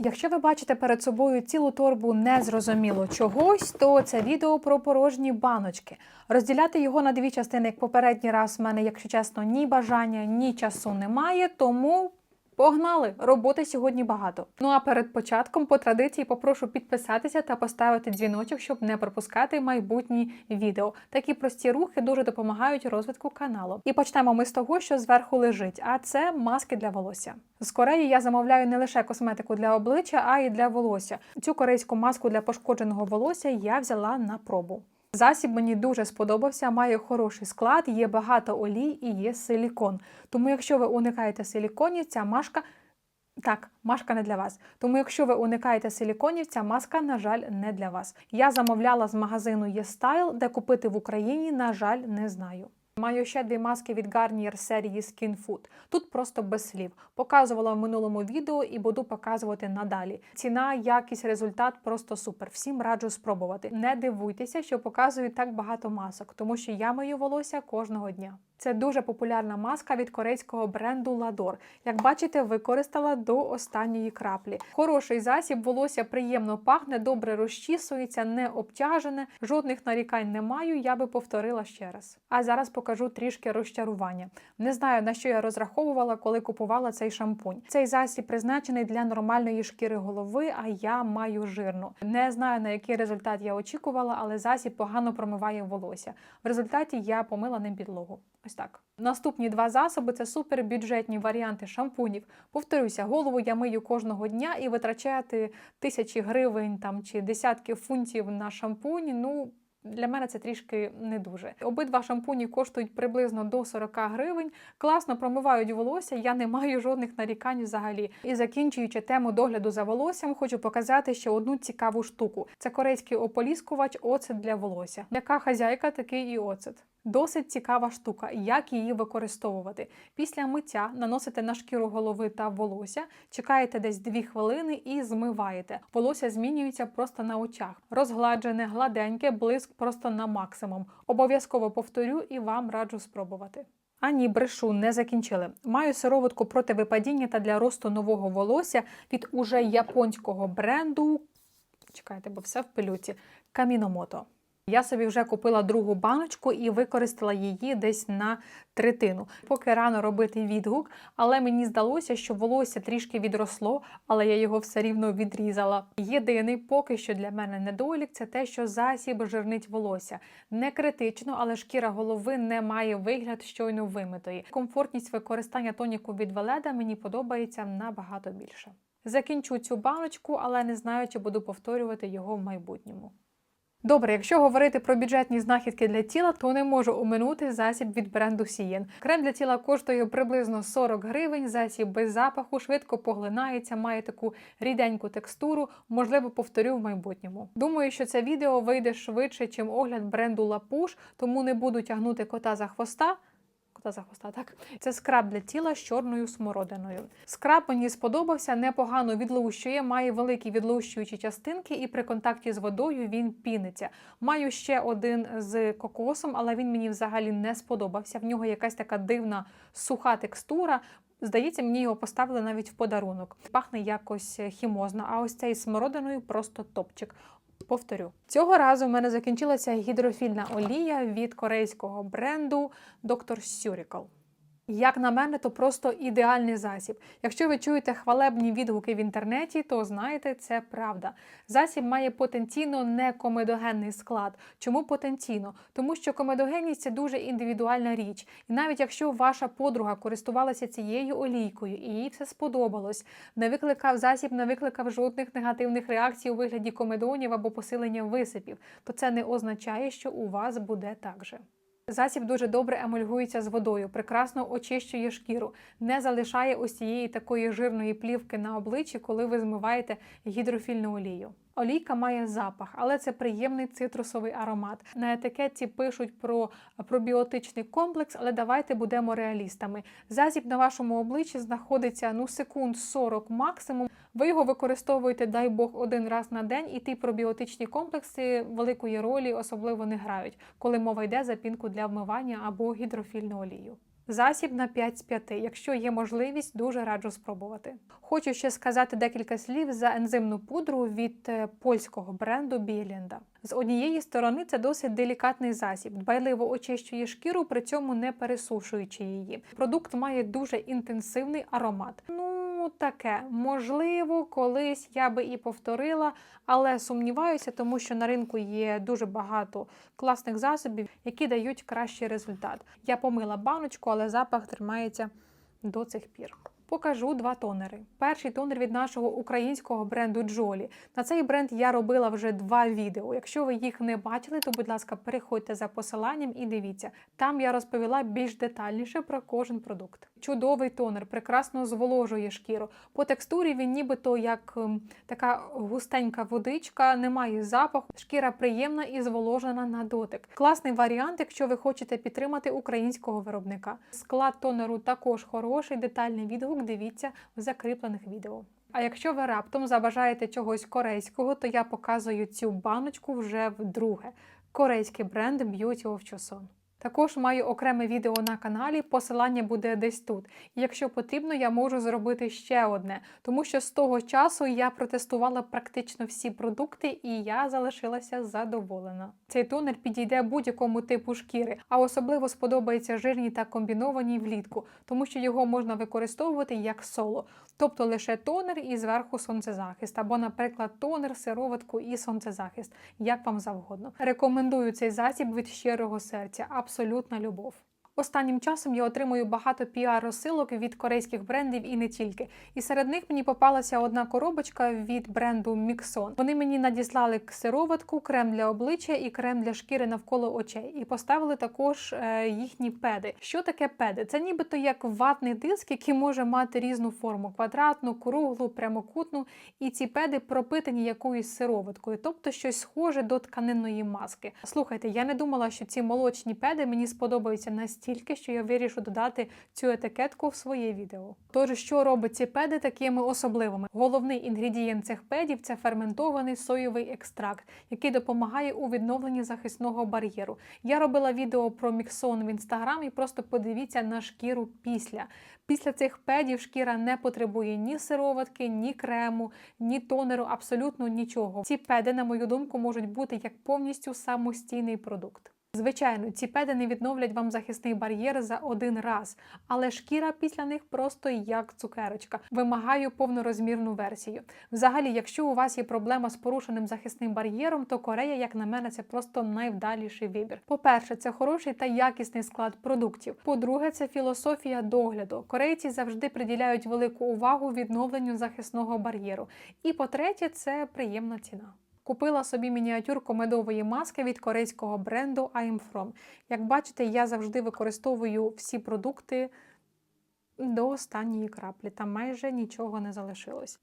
Якщо ви бачите перед собою цілу торбу незрозуміло чогось, то це відео про порожні баночки. Розділяти його на дві частини, як попередній раз, в мене, якщо чесно, ні бажання, ні часу немає, тому. Погнали! Роботи сьогодні багато. Ну а перед початком, по традиції, попрошу підписатися та поставити дзвіночок, щоб не пропускати майбутні відео. Такі прості рухи дуже допомагають розвитку каналу. І почнемо ми з того, що зверху лежить, а це маски для волосся. З Кореї я замовляю не лише косметику для обличчя, а й для волосся. Цю корейську маску для пошкодженого волосся я взяла на пробу. Засіб мені дуже сподобався, має хороший склад, є багато олій і є силікон. Тому, якщо ви уникаєте силіконів, ця машка. Так, машка не для вас. Тому, якщо ви уникаєте силіконів, ця маска, на жаль, не для вас. Я замовляла з магазину YesStyle, де купити в Україні, на жаль, не знаю. Маю ще дві маски від Garnier серії Skin Food. Тут просто без слів. Показувала в минулому відео і буду показувати надалі. Ціна, якість, результат просто супер. Всім раджу спробувати. Не дивуйтеся, що показую так багато масок, тому що я мию волосся кожного дня. Це дуже популярна маска від корейського бренду Lador. Як бачите, використала до останньої краплі. Хороший засіб, волосся приємно пахне, добре розчісується, не обтяжене, жодних нарікань не маю. Я би повторила ще раз. А зараз покажу трішки розчарування. Не знаю на що я розраховувала, коли купувала цей шампунь. Цей засіб призначений для нормальної шкіри голови, а я маю жирну. Не знаю на який результат я очікувала, але засіб погано промиває волосся. В результаті я помила ним підлогу. Ось так. Наступні два засоби це супербюджетні варіанти шампунів. Повторюся, голову я мию кожного дня і витрачати тисячі гривень там чи десятки фунтів на шампунь. Ну. Для мене це трішки не дуже. Обидва шампуні коштують приблизно до 40 гривень. Класно промивають волосся. Я не маю жодних нарікань взагалі. І закінчуючи тему догляду за волоссям, хочу показати ще одну цікаву штуку: це корейський ополіскувач оцет для волосся. Яка хазяйка, такий і оцет. Досить цікава штука, як її використовувати. Після миття наносите на шкіру голови та волосся, чекаєте десь 2 хвилини і змиваєте. Волосся змінюється просто на очах. Розгладжене, гладеньке, блиск просто на максимум. Обов'язково повторю і вам раджу спробувати. А ні, брешу, не закінчили. Маю сироватку проти випадіння та для росту нового волосся від уже японського бренду. Чекайте, бо все в пилюці. Каміномото. Я собі вже купила другу баночку і використала її десь на третину. Поки рано робити відгук, але мені здалося, що волосся трішки відросло, але я його все рівно відрізала. Єдиний поки що для мене недолік це те, що засіб жирнить волосся. Не критично, але шкіра голови не має вигляд щойно вимитої. Комфортність використання тоніку від Веледа мені подобається набагато більше. Закінчу цю баночку, але не знаю, чи буду повторювати його в майбутньому. Добре, якщо говорити про бюджетні знахідки для тіла, то не можу оминути засіб від бренду Сієн. Крем для тіла коштує приблизно 40 гривень, засіб без запаху, швидко поглинається, має таку ріденьку текстуру, можливо, повторю в майбутньому. Думаю, що це відео вийде швидше, чим огляд бренду Лапуш, тому не буду тягнути кота за хвоста. Кота за хвоста, так. Це скраб для тіла з чорною смородиною. Скраб мені сподобався, непогано відлущує, має великі відлущуючі частинки, і при контакті з водою він піниться. Маю ще один з кокосом, але він мені взагалі не сподобався. В нього якась така дивна суха текстура. Здається, мені його поставили навіть в подарунок. Пахне якось хімозно, а ось цей смородиною просто топчик. Повторю, цього разу в мене закінчилася гідрофільна олія від корейського бренду Dr. Surical. Як на мене, то просто ідеальний засіб. Якщо ви чуєте хвалебні відгуки в інтернеті, то знаєте, це правда. Засіб має потенційно некомедогенний склад. Чому потенційно? Тому що комедогенність це дуже індивідуальна річ. І навіть якщо ваша подруга користувалася цією олійкою і їй все сподобалось, не викликав засіб, не викликав жодних негативних реакцій у вигляді комедонів або посилення висипів, то це не означає, що у вас буде так же. Засіб дуже добре емульгується з водою, прекрасно очищує шкіру, не залишає ось цієї такої жирної плівки на обличчі, коли ви змиваєте гідрофільну олію. Олійка має запах, але це приємний цитрусовий аромат. На етикетці пишуть про пробіотичний комплекс, але давайте будемо реалістами. Засіб на вашому обличчі знаходиться ну секунд 40 максимум. Ви його використовуєте, дай Бог, один раз на день, і ті пробіотичні комплекси великої ролі особливо не грають, коли мова йде за пінку для вмивання або гідрофільну олію. Засіб на 5 з 5. Якщо є можливість, дуже раджу спробувати. Хочу ще сказати декілька слів за ензимну пудру від е, польського бренду Біленда. З однієї сторони це досить делікатний засіб, дбайливо очищує шкіру, при цьому не пересушуючи її. Продукт має дуже інтенсивний аромат. Ну, таке, можливо, колись я би і повторила, але сумніваюся, тому що на ринку є дуже багато класних засобів, які дають кращий результат. Я помила баночку, але запах тримається до цих пір. Покажу два тонери. Перший тонер від нашого українського бренду Джолі. На цей бренд я робила вже два відео. Якщо ви їх не бачили, то будь ласка, переходьте за посиланням і дивіться. Там я розповіла більш детальніше про кожен продукт. Чудовий тонер, прекрасно зволожує шкіру. По текстурі він нібито як ем, така густенька водичка, немає запаху. Шкіра приємна і зволожена на дотик. Класний варіант, якщо ви хочете підтримати українського виробника. Склад тонеру також хороший, детальний відгук дивіться в закріплених відео. А якщо ви раптом забажаєте чогось корейського, то я показую цю баночку вже вдруге. Корейський бренд Beauty of Choson. Також маю окреме відео на каналі, посилання буде десь тут. І якщо потрібно, я можу зробити ще одне, тому що з того часу я протестувала практично всі продукти і я залишилася задоволена. Цей тонер підійде будь-якому типу шкіри, а особливо сподобається жирній та комбінованій влітку, тому що його можна використовувати як соло, тобто лише тонер і зверху сонцезахист, або, наприклад, тонер, сироватку і сонцезахист, як вам завгодно. Рекомендую цей засіб від щирого серця. Абсолютна любов. Останнім часом я отримую багато піар-розсилок від корейських брендів і не тільки. І серед них мені попалася одна коробочка від бренду Mixon. Вони мені надіслали сироватку, крем для обличчя і крем для шкіри навколо очей. І поставили також е, їхні педи. Що таке педи? Це нібито як ватний диск, який може мати різну форму: квадратну, круглу, прямокутну. І ці педи пропитані якоюсь сироваткою, тобто щось схоже до тканинної маски. Слухайте, я не думала, що ці молочні педи мені сподобаються настільки настільки, що я вирішу додати цю етикетку в своє відео. Тож, що робить ці педи такими особливими? Головний інгредієнт цих педів це ферментований соєвий екстракт, який допомагає у відновленні захисного бар'єру. Я робила відео про міксон в інстаграм і просто подивіться на шкіру після. Після цих педів шкіра не потребує ні сироватки, ні крему, ні тонеру, абсолютно нічого. Ці педи, на мою думку, можуть бути як повністю самостійний продукт. Звичайно, ці педи не відновлять вам захисний бар'єр за один раз, але шкіра після них просто як цукерочка. Вимагаю повнорозмірну версію. Взагалі, якщо у вас є проблема з порушеним захисним бар'єром, то Корея, як на мене, це просто найвдаліший вибір. По-перше, це хороший та якісний склад продуктів. По-друге, це філософія догляду. Корейці завжди приділяють велику увагу відновленню захисного бар'єру. І по-третє, це приємна ціна. Купила собі мініатюрку медової маски від корейського бренду I'm From. Як бачите, я завжди використовую всі продукти до останньої краплі. Там майже нічого не залишилось.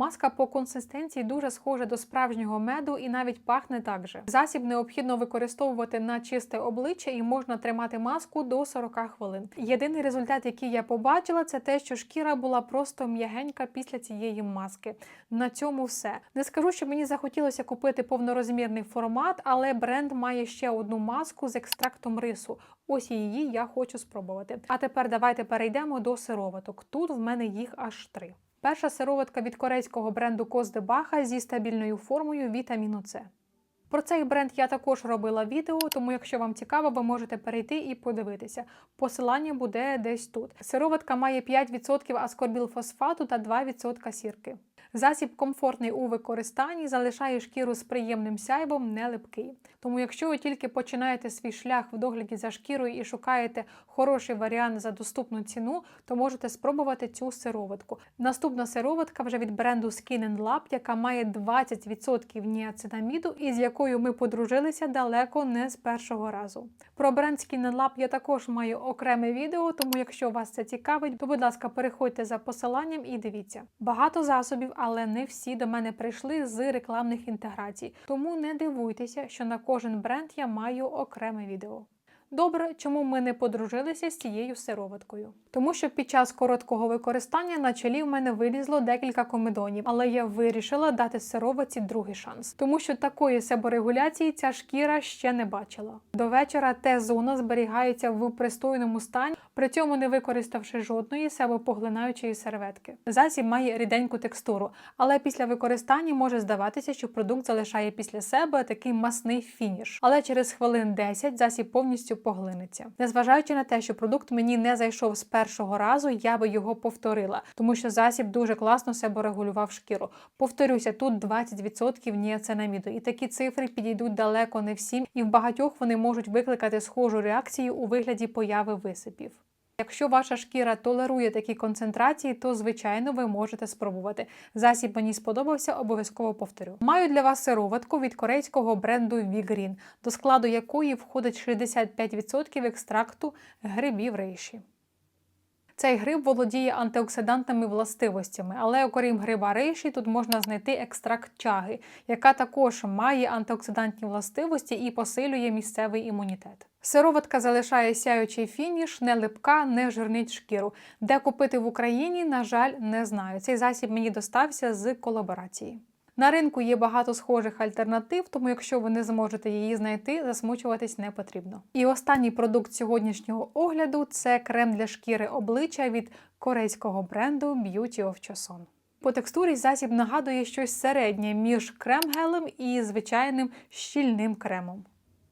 Маска по консистенції дуже схожа до справжнього меду і навіть пахне так же. Засіб необхідно використовувати на чисте обличчя і можна тримати маску до 40 хвилин. Єдиний результат, який я побачила, це те, що шкіра була просто м'ягенька після цієї маски. На цьому все. Не скажу, що мені захотілося купити повнорозмірний формат, але бренд має ще одну маску з екстрактом рису. Ось її я хочу спробувати. А тепер давайте перейдемо до сироваток. Тут в мене їх аж три. Перша сироватка від корейського бренду Коздебаха зі стабільною формою вітаміну С. Про цей бренд я також робила відео, тому якщо вам цікаво, ви можете перейти і подивитися. Посилання буде десь тут. Сироватка має 5% аскорбілфосфату та 2% сірки. Засіб комфортний у використанні, залишає шкіру з приємним сяйвом, не липкий. Тому, якщо ви тільки починаєте свій шлях в догляді за шкірою і шукаєте хороший варіант за доступну ціну, то можете спробувати цю сироватку. Наступна сироватка вже від бренду Skin Lab, яка має 20% ніацинаміду і з якою ми подружилися далеко не з першого разу. Про бренд Skin Lab я також маю окреме відео, тому якщо вас це цікавить, то будь ласка, переходьте за посиланням і дивіться. Багато засобів але не всі до мене прийшли з рекламних інтеграцій. Тому не дивуйтеся, що на кожен бренд я маю окреме відео. Добре, чому ми не подружилися з цією сироваткою? Тому що під час короткого використання на чолі в мене вилізло декілька комедонів, але я вирішила дати сироватці другий шанс, тому що такої себорегуляції ця шкіра ще не бачила. До вечора Т-зона зберігається в пристойному стані, при цьому не використавши жодної себопоглинаючої серветки. Засіб має ріденьку текстуру, але після використання може здаватися, що продукт залишає після себе такий масний фініш. Але через хвилин 10 засіб повністю поглинеться. Незважаючи на те, що продукт мені не зайшов з першого разу, я би його повторила, тому що засіб дуже класно себе регулював шкіру. Повторюся, тут 20% ніацинаміду, і такі цифри підійдуть далеко не всім, і в багатьох вони можуть викликати схожу реакцію у вигляді появи висипів. Якщо ваша шкіра толерує такі концентрації, то звичайно ви можете спробувати. Засіб мені сподобався, обов'язково повторю. Маю для вас сироватку від корейського бренду Vgreen, до складу якої входить 65% екстракту грибів рейші. Цей гриб володіє антиоксидантними властивостями, але окрім гриба рейші, тут можна знайти екстракт чаги, яка також має антиоксидантні властивості і посилює місцевий імунітет. Сироватка залишає сяючий фініш, не липка, не жирнить шкіру. Де купити в Україні, на жаль, не знаю. Цей засіб мені достався з колаборації. На ринку є багато схожих альтернатив, тому якщо ви не зможете її знайти, засмучуватись не потрібно. І останній продукт сьогоднішнього огляду це крем для шкіри обличчя від корейського бренду Beauty of Choson. По текстурі засіб нагадує щось середнє між крем-гелем і звичайним щільним кремом.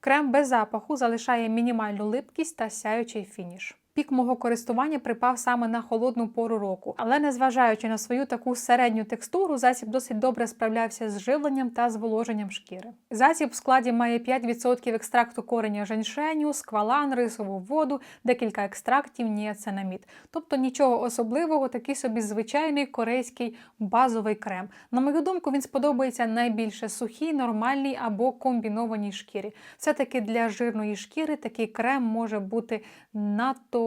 Крем без запаху залишає мінімальну липкість та сяючий фініш. Пік мого користування припав саме на холодну пору року, але незважаючи на свою таку середню текстуру, засіб досить добре справлявся з живленням та зволоженням шкіри. Засіб в складі має 5% екстракту кореня женьшеню, сквалан, рисову воду, декілька екстрактів ніацинамід. Тобто нічого особливого, такий собі звичайний корейський базовий крем. На мою думку, він сподобається найбільше сухій, нормальній або комбінованій шкірі. Все-таки для жирної шкіри такий крем може бути надто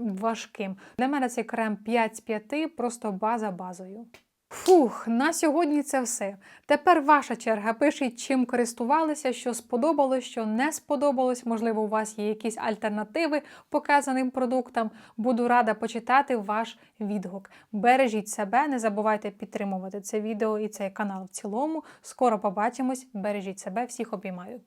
важким. Для мене цей крем 5 з 5, просто база базою. Фух, на сьогодні це все. Тепер ваша черга. Пишіть, чим користувалися, що сподобалось, що не сподобалось. Можливо, у вас є якісь альтернативи показаним продуктам. Буду рада почитати ваш відгук. Бережіть себе, не забувайте підтримувати це відео і цей канал в цілому. Скоро побачимось. Бережіть себе, всіх обіймаю.